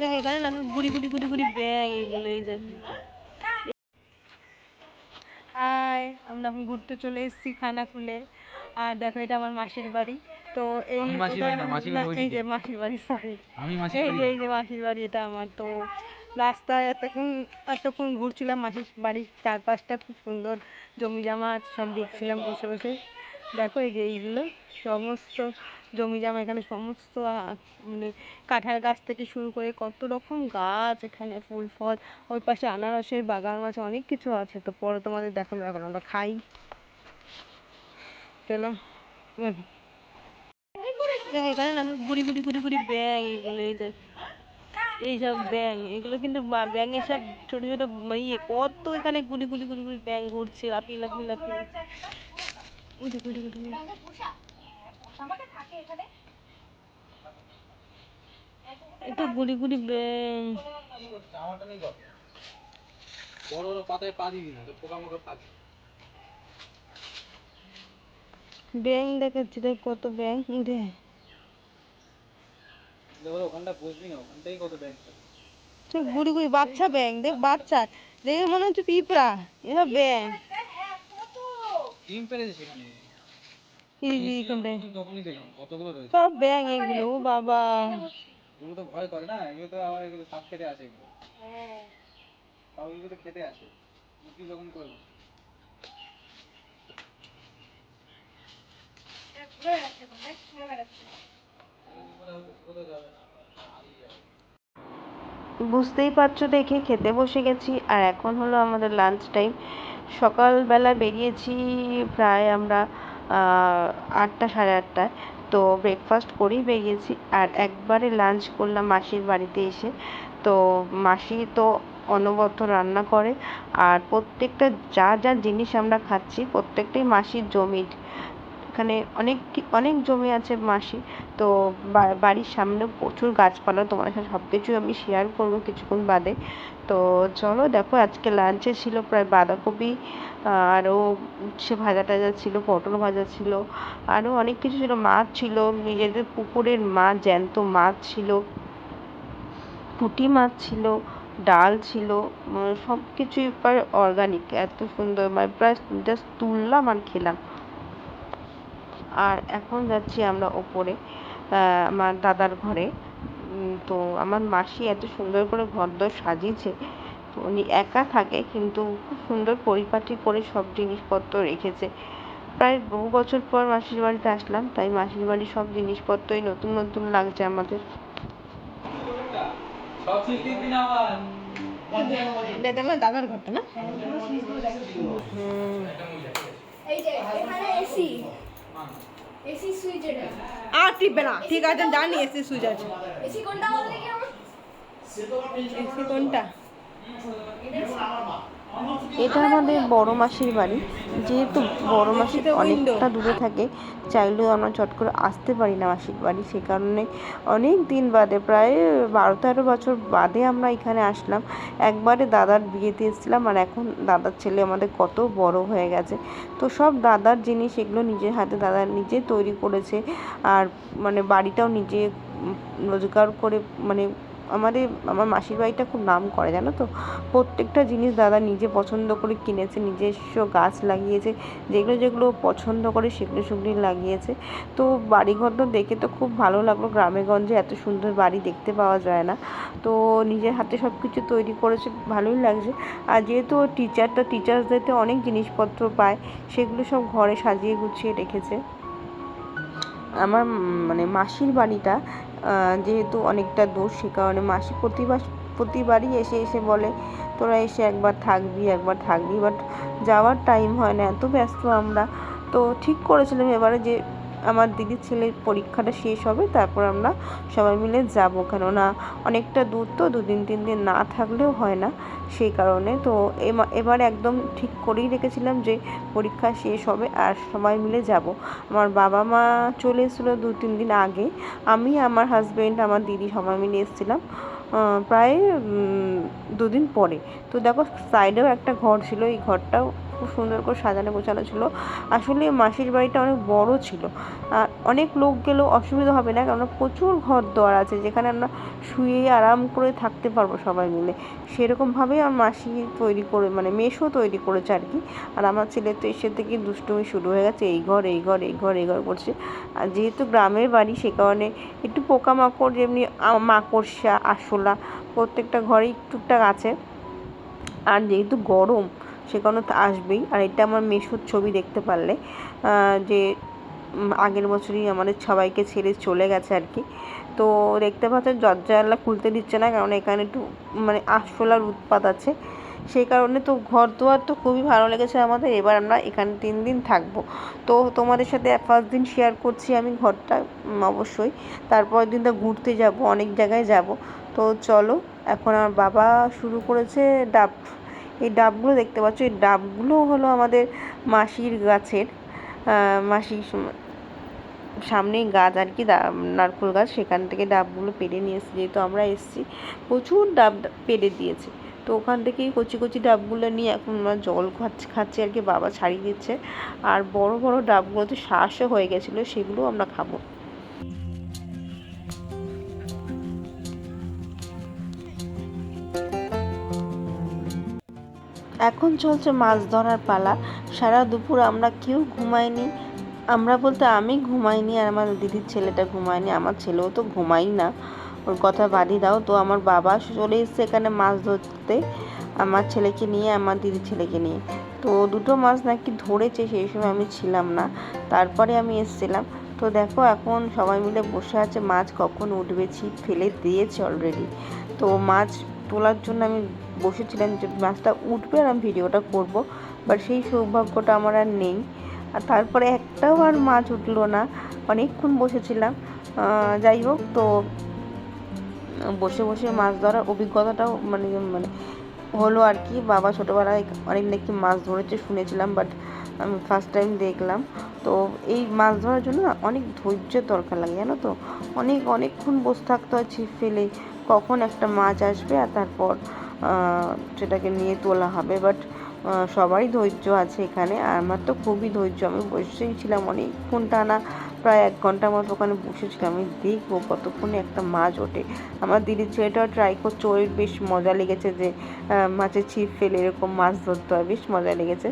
দেখো এখানে না গুড়ি গুড়ি গুড়ি গুড়ি ব্যাং এইগুলো এই যে। হাই আমরা এখন ঘুরতে চলে এসেছি খানাকুলে। আর দেখো এটা আমার মাসির বাড়ি। তো এই যে মাসির বাড়ি সরি এই যে এই যে মাসির বাড়ি এটা আমার। তো রাস্তায় এতক্ষণ এতক্ষণ ঘুরছিলাম মাসির বাড়ির চারপাশটা খুব সুন্দর। জমি জামা সব দেখছিলাম বসে বসে। দেখো এই যে এইগুলো সমস্ত জমি জামা এখানে সমস্ত মানে কাঁঠাল গাছ থেকে শুরু করে কত রকম গাছ এখানে, ফুল ফল, ওই পাশে আনারসের বাগান আছে, অনেক কিছু আছে। তো পরে তোমাদের দেখাবো, এখন আমরা খাই। চলো হুম। এখানে না গুড়ি গুড়ি গুড়ি গুড়ি ব্যাং এইগুলো এই এইসব ব্যাং এগুলো কিন্তু ব্যাঙের সব ছোট ছোট ইয়ে কত এখানে গুলি গুলি গুলি গুলি ব্যাং ঘুরছে লাফি লাফি লাফি গুলি গুলি গুলি গুলি। এটা গুলি গুলি ব্যাং আমারটা নেই বড় বড় পাতায় পা দিবি না তো পোকামাকড় পাবে ব্যাং দেখাচ্ছি দেখ কত ব্যাং উঠে দেখো ওখানটা বসবি না ওখানটাই কত ব্যাগ গুড়ি গুড়ি বাচ্চা ব্যাং দেখ বাচ্চা। দেখে মনে হচ্ছে পিঁপড়া এসব ব্যাং ডিম পেরেছে সেখানে এই যে এইখানটায় তখনই দেখলাম কতগুলো রয়েছে সব ব্যাং এগুলো ও বাবা। এগুলো তো ভয় করে না এগুলো তো আবার এগুলো সাপ খেতে আসে এগুলো। তাও এগুলো তো খেতে আসে মুরগি যখন করব। বুঝতেই পারছ দেখে খেতে বসে গেছি আর এখন হলো আমাদের লাঞ্চ টাইম সকালবেলা বেরিয়েছি প্রায় আমরা আটটা সাড়ে আটটায়। তো ব্রেকফাস্ট করেই বেরিয়েছি। আর একবারে লাঞ্চ করলাম মাসির বাড়িতে এসে। তো মাসি তো অনবরত রান্না করে। আর প্রত্যেকটা যা যা জিনিস আমরা খাচ্ছি, প্রত্যেকটাই মাসির জমির। এখানে অনেক অনেক জমি আছে মাসি। তো বাড়ির সামনে প্রচুর গাছপালা, তোমার সাথে সব কিছুই আমি শেয়ার করব কিছুক্ষণ বাদে। তো চলো দেখো, আজকে লাঞ্চে ছিল প্রায় বাঁধাকপি, আরও উচ্ছে ভাজা টাজা ছিল, পটল ভাজা ছিল, আরও অনেক কিছু ছিল, মাছ ছিল, নিজেদের পুকুরের মাছ জ্যান্ত মাছ ছিল, পুঁটি মাছ ছিল, ডাল ছিল সব কিছুই প্রায় অর্গানিক এত সুন্দর মানে প্রায় জাস্ট তুললাম আর খেলাম। আর এখন যাচ্ছি আমরা ওপরে আহ, আমার দাদার ঘরে। তো আমার মাসি এত সুন্দর করে ঘরদোর সাজিয়েছে। তো উনি একা থাকে কিন্তু খুব সুন্দর পরিপাটি করে সব জিনিসপত্র রেখেছে। প্রায় বহু বছর পর মাসির বাড়িতে আসলাম তাই মাসির বাড়ির সব জিনিসপত্রই নতুন নতুন লাগছে আমাদের। দাদার ঘরটা না? এই যে এখানে এসি সুইচ এটা। আর টিপবে না। ঠিক আছে জানি এসি সুইচ আছে। এসি কোনটা বললে কি আমার? এসি কোনটা? এটা আমাদের বড় মাসির বাড়ি। যেহেতু বড় মাসি অনেকটা দূরে থাকে, চাইলেও আমরা চট করে আসতে পারি না মাসির বাড়ি। সে কারণে অনেক দিন বাদে, প্রায় বারো তেরো বছর বাদে আমরা এখানে আসলাম। একবারে দাদার বিয়েতে এসেছিলাম আর এখন দাদার ছেলে আমাদের কত বড় হয়ে গেছে। তো সব দাদার জিনিস এগুলো নিজের হাতে, দাদা নিজে তৈরি করেছে। আর মানে বাড়িটাও নিজে রোজগার করে মানে আমাদের, আমার মাসির বাড়িটা খুব নাম করে, জানো তো? প্রত্যেকটা জিনিস দাদা নিজে পছন্দ করে কিনেছে, নিজস্ব গাছ লাগিয়েছে, যেগুলো যেগুলো পছন্দ করে সেগুলো সেগুলোই লাগিয়েছে। তো বাড়িঘর তো দেখে তো খুব ভালো লাগল, গ্রামে গঞ্জে এত সুন্দর বাড়ি দেখতে পাওয়া যায় না। তো নিজের হাতে সব কিছু তৈরি করেছে, ভালোই লাগছে। আর যেহেতু টিচার তো তো অনেক জিনিসপত্র পায়, সেগুলো সব ঘরে সাজিয়ে গুছিয়ে রেখেছে। আমার মানে মাসির বাড়িটা যেহেতু অনেকটা দূর, সে কারণে মাসি প্রতিবার প্রতিবারই এসে এসে বলে, তোরা এসে একবার থাকবি একবার থাকবি। বাট যাওয়ার টাইম হয় না, এত ব্যস্ত আমরা। তো ঠিক করেছিলাম এবারে যে আমার দিদির ছেলের পরীক্ষাটা শেষ হবে, তারপর আমরা সবাই মিলে যাব। কেননা অনেকটা দূর তো, দুদিন, তিন দিন না থাকলেও হয় না সেই কারণে। তো এবার একদম ঠিক করেই রেখেছিলাম যে পরীক্ষা শেষ হবে আর সবাই মিলে যাব। আমার বাবা মা চলে এসেছিল দু, তিন দিন আগে। আমি, আমার হাজবেন্ড আমার দিদি সবাই মিলে এসেছিলাম প্রায় দুদিন পরে। তো দেখো সাইডেও একটা ঘর ছিল, এই ঘরটাও সুন্দর করে সাজানো গোছানো ছিল। আসলে মাসির বাড়িটা অনেক বড় ছিল। আর অনেক লোক গেলেও অসুবিধা হবে না, কেননা প্রচুর ঘর দোয়ার আছে, যেখানে আমরা শুয়ে আরাম করে থাকতে পারব সবাই মিলে। সেরকমভাবেই আমার মাসি তৈরি করে মানে মেশো তৈরি করেছে আর কি। আর আমার ছেলে তো এসে থেকে দুষ্টুমি শুরু হয়ে গেছে, এই ঘর এই ঘর এই ঘর এই ঘর করছে। আর যেহেতু গ্রামের বাড়ি, সে কারণে একটু পোকামাকড়, যেমনি মাকড়সা, আরশোলা, প্রত্যেকটা ঘরেই টুকটাক আছে। আর যেহেতু গরম সে কারণে তো আসবেই। আর এটা আমার মেশোর ছবি দেখতে পারলে যে আগের বছরই আমাদের সবাইকে ছেড়ে চলে গেছে আর কি। তো দেখতে পাচ্ছেন দরজা খুলতে দিচ্ছে না, কারণ এখানে একটু মানে আরশোলার উৎপাত আছে। সেই কারণে তো ঘর দুয়ার তো খুবই ভালো লেগেছে আমাদের, এবার আমরা এখানে তিন দিন থাকব। তো তোমাদের সাথে ফার্স্ট দিন শেয়ার করছি আমি ঘরটা অবশ্যই। তারপর দিন তো ঘুরতে যাব, অনেক জায়গায় যাব। তো চলো, এখন আমার বাবা শুরু করেছে ডাব। এই ডাবগুলো দেখতে পাচ্ছ, এই ডাবগুলো হলো আমাদের মাসির গাছের মাসির সামনেই গাছ আর কি নারকেল গাছ, সেখান থেকে ডাবগুলো পেড়ে নিয়ে এসেছি, যেহেতু আমরা এসেছি, প্রচুর ডাব পেড়ে দিয়েছে। তো ওখান থেকেই কচি কচি ডাবগুলো নিয়ে এখন জল খাচ্ছে, খাচ্ছি আর কি, বাবা ছাড়িয়ে দিচ্ছে। আর বড় বড় ডাবগুলো তো শ্বাসও হয়ে গেছিল সেগুলো আমরা খাব। এখন চলছে মাছ ধরার পালা। সারা দুপুর আমরা কেউ ঘুমাইনি আমরা বলতে আমি ঘুমাইনি আর আমার দিদির ছেলেটা ঘুমায়নি, আমার ছেলেও তো ঘুমাই না। ওর কথা বাদই দাও, তো আমার বাবা চলে এসছে এখানে মাছ ধরতে, আমার ছেলেকে নিয়ে, আমার দিদির ছেলেকে নিয়ে। তো দুটো মাছ নাকি ধরেছে, সেই সময় আমি ছিলাম না। তারপরে আমি এসেছিলাম। তো দেখো এখন সবাই মিলে বসে আছে, মাছ কখন উঠবে, ছিপ ফেলে দিয়েছে অলরেডি তো মাছ তোলার জন্য আমি বসেছিলাম যে মাছটা উঠবে আর আমি ভিডিওটা করব বাট সেই সৌভাগ্যটা আমার আর নেই। আর তারপরে একটাও আর মাছ উঠল না। অনেকক্ষণ বসেছিলাম। যাই হোক, তো বসে বসে মাছ ধরার অভিজ্ঞতাটাও মানে মানে হলো আর কি। বাবা ছোটোবেলায় অনেক নাকি মাছ ধরেছে শুনেছিলাম বাট আমি ফার্স্ট টাইম দেখলাম। তো এই মাছ ধরার জন্য অনেক ধৈর্যের দরকার লাগে, জানো তো? অনেক, অনেকক্ষণ বসে থাকতে হয় ছিপ ফেলে কখন একটা মাছ আসবে আর তারপর সেটাকে নিয়ে তোলা হবে বাট সবাই ধৈর্য আছে এখানে। আর আমার তো খুবই ধৈর্য, আমি বসেই ছিলাম অনেকক্ষণ, টানা প্রায় এক ঘণ্টার মতো ওখানে বসেছিলাম আমি দেখব কতক্ষণে একটা মাছ ওঠে। আমার দিদির ছেলেটাও ট্রাই করছে, ওর বেশ মজা লেগেছে যে মাছের ছিপ ফেলে এরকম মাছ ধরতে হয়, বেশ মজা লেগেছে।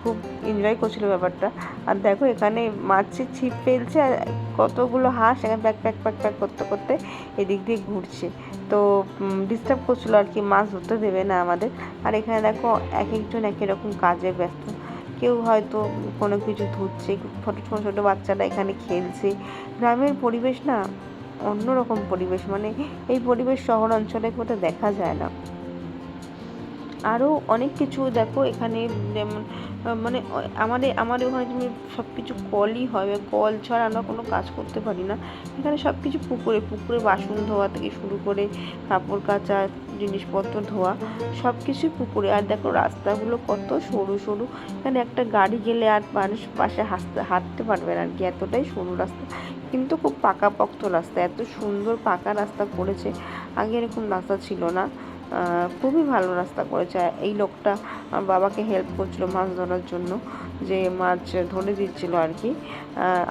খুব এনজয় করছিল ব্যাপারটা। আর দেখো এখানে মাছের ছিপ ফেলছে, আর কতগুলো হাঁস এখানে প্যাক প্যাক প্যাক প্যাক করতে করতে এদিক দিয়ে ঘুরছে। তো ডিস্টার্ব করছিল আর কি, মাছ ধরতে দেবে না আমাদের। আর এখানে দেখো এক একজন এক রকম কাজে ব্যস্ত। কেউ হয়তো কোনো কিছু ধরছে, ছোটো ছোটো ছোটো বাচ্চারা এখানে খেলছে। গ্রামের পরিবেশ না অন্যরকম পরিবেশ মানে এই পরিবেশ শহর অঞ্চলে কোথাও দেখা যায় না। আরও অনেক কিছু দেখো এখানে, যেমন মানে আমাদের আমাদের ওখানে তুমি সব কিছু কলই হয় বা কল ছাড়া আমরা কোনো কাজ করতে পারি না। এখানে সব কিছু পুকুরে পুকুরে বাসন ধোয়া থেকে শুরু করে কাপড় কাচা, জিনিসপত্র ধোয়া সব কিছুই পুকুরে। আর দেখো রাস্তাগুলো কত সরু সরু। এখানে একটা গাড়ি গেলে আর মানুষ পাশে হাসতে, হাঁটতে পারবে না আর কি, এতটাই সরু রাস্তা। কিন্তু খুব পাকাপোক্ত রাস্তা, এত সুন্দর পাকা রাস্তা করেছে। আগে এরকম রাস্তা ছিল না। খুবই ভালো রাস্তা করেছে। এই লোকটা বাবাকে হেল্প করছিল মাছ ধরার জন্য, যে মাছ ধরে দিচ্ছিল আর কি।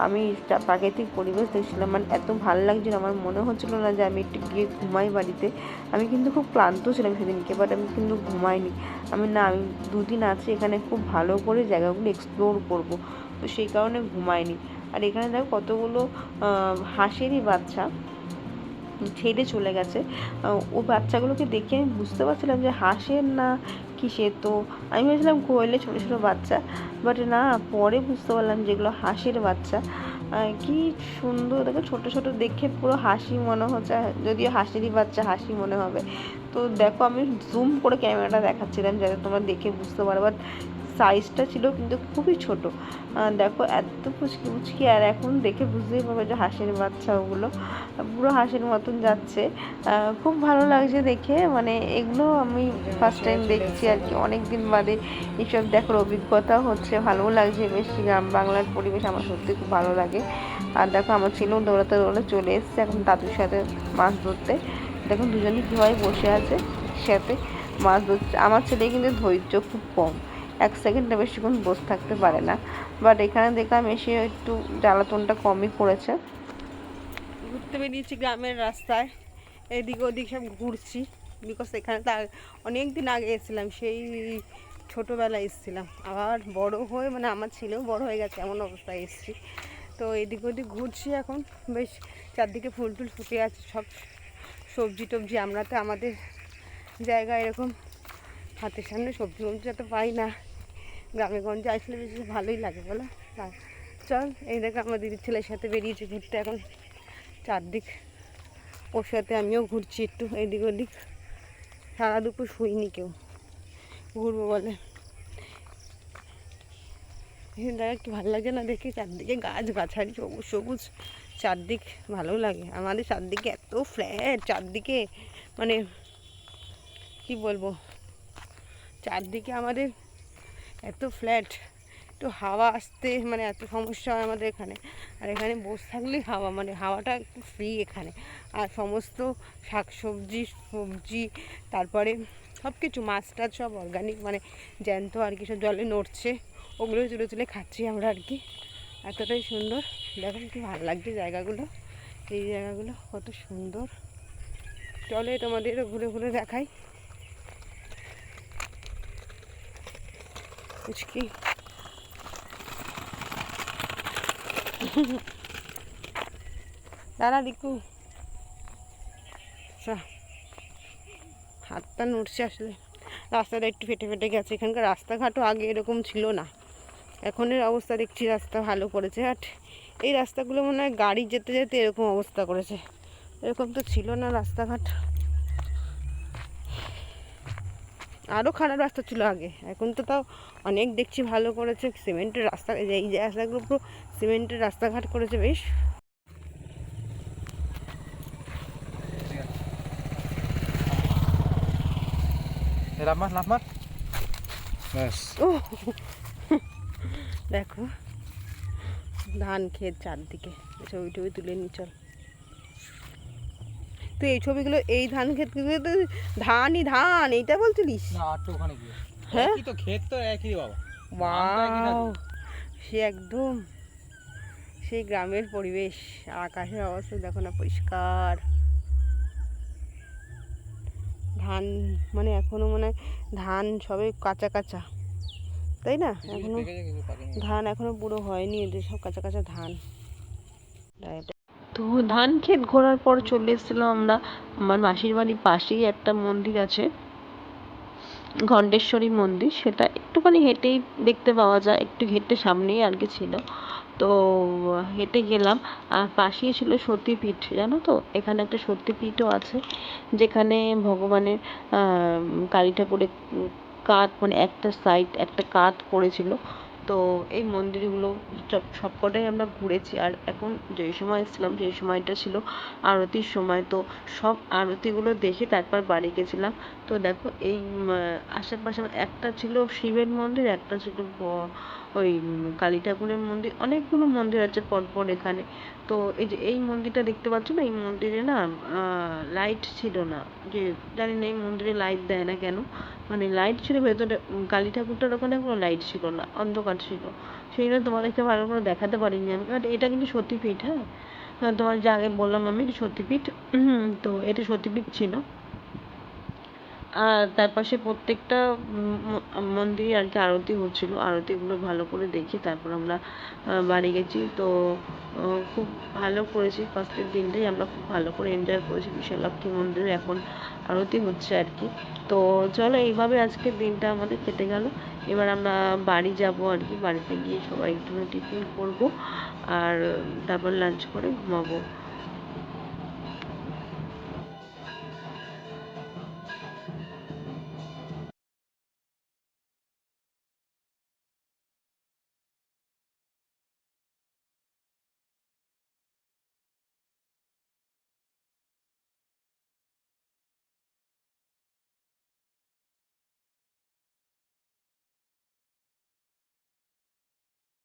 আমি প্রাকৃতিক পরিবেশ দেখছিলাম মানে এত ভালো লাগছিল, আমার মনে হচ্ছিল না যে আমি একটু গিয়ে ঘুমাই বাড়িতে। আমি কিন্তু খুব ক্লান্ত ছিলাম সেদিনকে বাট আমি কিন্তু ঘুমাইনি। আমি না, আমি দুদিন আছি এখানে, খুব ভালো করে জায়গাগুলো এক্সপ্লোর করব, তো সেই কারণে ঘুমাইনি। আর এখানে দেখো কতগুলো হাঁসেরই বাচ্চা। ছেড়ে চলে গেছে। ও বাচ্চাগুলোকে দেখে আমি বুঝতে পারছিলাম যে হাঁসের না কিসের। তো আমি ভেবেছিলাম কোয়েলে ছোটো ছোটো বাচ্চা বাট না, পরে বুঝতে পারলাম যেগুলো হাঁসের বাচ্চা। কি সুন্দর, দেখো ছোট ছোট দেখে পুরো হাসি মনে হচ্ছে, যদিও হাসিরই বাচ্চা, হাসি মনে হবে। তো দেখো আমি জুম করে ক্যামেরাটা দেখাচ্ছিলাম যাতে তোমরা দেখে বুঝতে পারো বাট সাইজটা ছিল কিন্তু খুবই ছোট। দেখো, এত পুচকি পুচকি আর এখন দেখে বুঝতেই পারবে যে হাঁসের বাচ্চা ওগুলো পুরো হাঁসের মতন যাচ্ছে। খুব ভালো লাগছে দেখে মানে এগুলো আমি ফার্স্ট টাইম দেখছি আর কি। অনেক দিন বাদে এইসব দেখার অভিজ্ঞতা হচ্ছে, ভালোও লাগছে বেশ। গ্রাম বাংলার পরিবেশ আমার সত্যি খুব ভালো লাগে। আর দেখো, আমার ছেলেও দৌড়াতে দৌড়াতে চলে এসছে এখন দাদুর সাথে মাছ ধরতে। দেখুন দুজনে কীভাবে বসে আছে, সাথে মাছ ধরছে। আমার ছেলে কিন্তু ধৈর্য খুব কম। এক সেকেন্ডে বেশিক্ষণ বসে থাকতে পারে না। বাট এখানে দেখলাম এসে একটু জ্বালাতনটা কমই করেছে। ঘুরতে বেরিয়েছি গ্রামের রাস্তায়। এদিক ওদিক সব ঘুরছি। বিকজ এখানে তো অনেক দিন আগে এসেছিলাম, সেই ছোটোবেলায় এসেছিলাম। আবার বড় হয়ে মানে আমার ছেলেও বড় হয়ে গেছে, এমন অবস্থায় এসেছি। তো এদিক ওদিক ঘুরছি এখন। বেশ চারদিকে ফুল টুল ফুটে আছে, সব সবজি টবজি। আমরা তো আমাদের জায়গায় এরকম হাতের সামনে সবজি টবজি তো পাই না। গ্রামে গঞ্জে আসলে বেশ ভালোই লাগে, বলো? চল, এই দেখো আমার দিদির ছেলের সাথে বেরিয়েছি ঘুরতে এখন। চারদিক ওর সাথে আমিও ঘুরছি একটু, এদিক ওদিক। সারা দুপুর শুইনি কেউ। ঘুরবো বলে। জায়গা কি ভালো লাগে না দেখি? চারদিকে গাছ গাছালি, সবুজ সবুজ। চারদিক ভালো লাগে। আমাদের চারদিকে এত ফ্ল্যাট চারদিকে মানে কি বলব? চারদিকে আমাদের এত ফ্ল্যাট একটু হাওয়া আসতে মানে এত সমস্যা হয় আমাদের এখানে। আর এখানে বসে থাকলেই হাওয়া মানে হাওয়াটা একটু ফ্রি এখানে। আর সমস্ত শাকসবজি, সবজি, তারপরে সব কিছু মাছ টাছ সব অর্গানিক মানে জ্যান্ত আর কি, সব জলে নড়ছে। ওগুলো তুলে তুলে খাচ্ছি আমরা আর কি। এতটাই সুন্দর। দেখেন কি ভালো লাগছে জায়গাগুলো। এই জায়গাগুলো কত সুন্দর। চলে তোমাদেরও ঘুরে ঘুরে দেখাই। পুচকি দাঁড়া দিকু আচ্ছা হাতটা নড়ছে আসলে। রাস্তাটা একটু ফেটে ফেটে গেছে। এখানকার রাস্তাঘাটও আগে এরকম ছিল না। এখনের অবস্থা দেখছি রাস্তা ভালো করেছে। আর এই রাস্তাগুলো মনে হয় গাড়ি যেতে যেতে এরকম অবস্থা করেছে। এরকম তো ছিল না রাস্তাঘাট। আরও খারাপ রাস্তা ছিল আগে। এখন তো তাও অনেক দেখছি ভালো করেছে সিমেন্টের রাস্তা এই যে রাস্তাগুলো পুরো সিমেন্টের রাস্তাঘাট করেছে বেশ। লাভ মার লাভ মার। ব্যাস। ও দেখো ধান ক্ষেত চারদিকে টবি তুলে নি চল। তুই এই ছবিগুলো এই ধান ক্ষেত ধানই ধান এইটা বলছিলিস? না আটটা ওখানে গিয়ে। হ্যাঁ? তো ক্ষেত তো একই বাবা। নামটা একই থাকবে। ওয়াও। সে একদম সেই গ্রামের পরিবেশ আকাশের অবস্থা দেখো না পরিষ্কার। ধান মানে এখনও মানে ধান সবে কাঁচা কাঁচা। তাই না? এখনও। ধান এখনও পুরো হয়নি এদের সব কাঁচা কাঁচা ধান। তো ধান ক্ষেত ঘোরার পর চলে এসেছিলাম আমরা। আমার মাসির বাড়ির পাশেই একটা মন্দির আছে ঘণ্টেশ্বরী মন্দির। সেটা একটুখানি হেঁটেই দেখতে পাওয়া যায়, একটু হেঁটে সামনেই আর কি ছিল। তো হেঁটে গেলাম। আর পাশেই ছিল সতীপীঠ, জানো তো? এখানে একটা সতীপীঠও আছে, যেখানে ভগবানের কালী ঠাকুরের কাঠ মানে একটা সাইড একটা কাঠ পড়েছিল। তো এই মন্দিরগুলো সব সবকটাই আমরা ঘুরেছি। আর এখন যেই সময় এসেছিলাম, সেই সময়টা ছিল আরতির সময়। তো সব আরতিগুলো দেখে তারপর বাড়ি গেছিলাম। তো দেখো, এই আশেপাশে একটা ছিল শিবের মন্দির, একটা ছিল ওই কালী ঠাকুরের মন্দির অনেকগুলো মন্দির আছে পরপর এখানে। তো এই যে এই মন্দিরটা দেখতে পাচ্ছ না এই মন্দিরে না লাইট ছিল না। যে জানি না এই মন্দিরে লাইট দেয় না কেন। মানে লাইট ছিল ভেতরে কালী ঠাকুরটার ওখানে কোনো লাইট ছিল না অন্ধকার ছিল। সেই জন্য তোমাদেরকে ভালো করে দেখাতে পারিনি আমি। বাট এটা কিন্তু সতীপীঠ হ্যাঁ? হ্যাঁ, তোমার যে আগে বললাম আমি সতীপীঠ। তো এটা সতীপীঠ ছিল। আর তার পাশে প্রত্যেকটা মন্দিরে আর কি আরতি হচ্ছিল। আরতিগুলো ভালো করে দেখে তারপর আমরা বাড়ি গেছি। তো খুব ভালো করেছি। ফার্স্টের দিনটাই আমরা খুব ভালো করে এনজয় করেছি। বিশালাক্ষী মন্দিরে এখন আরতি হচ্ছে আর কি। তো, চলো এইভাবে আজকের দিনটা আমাদের কেটে গেল। এবার আমরা বাড়ি যাব আর কি। বাড়িতে গিয়ে সবাই একটু টিফিন করব। আর তারপর লাঞ্চ করে ঘুমাবো।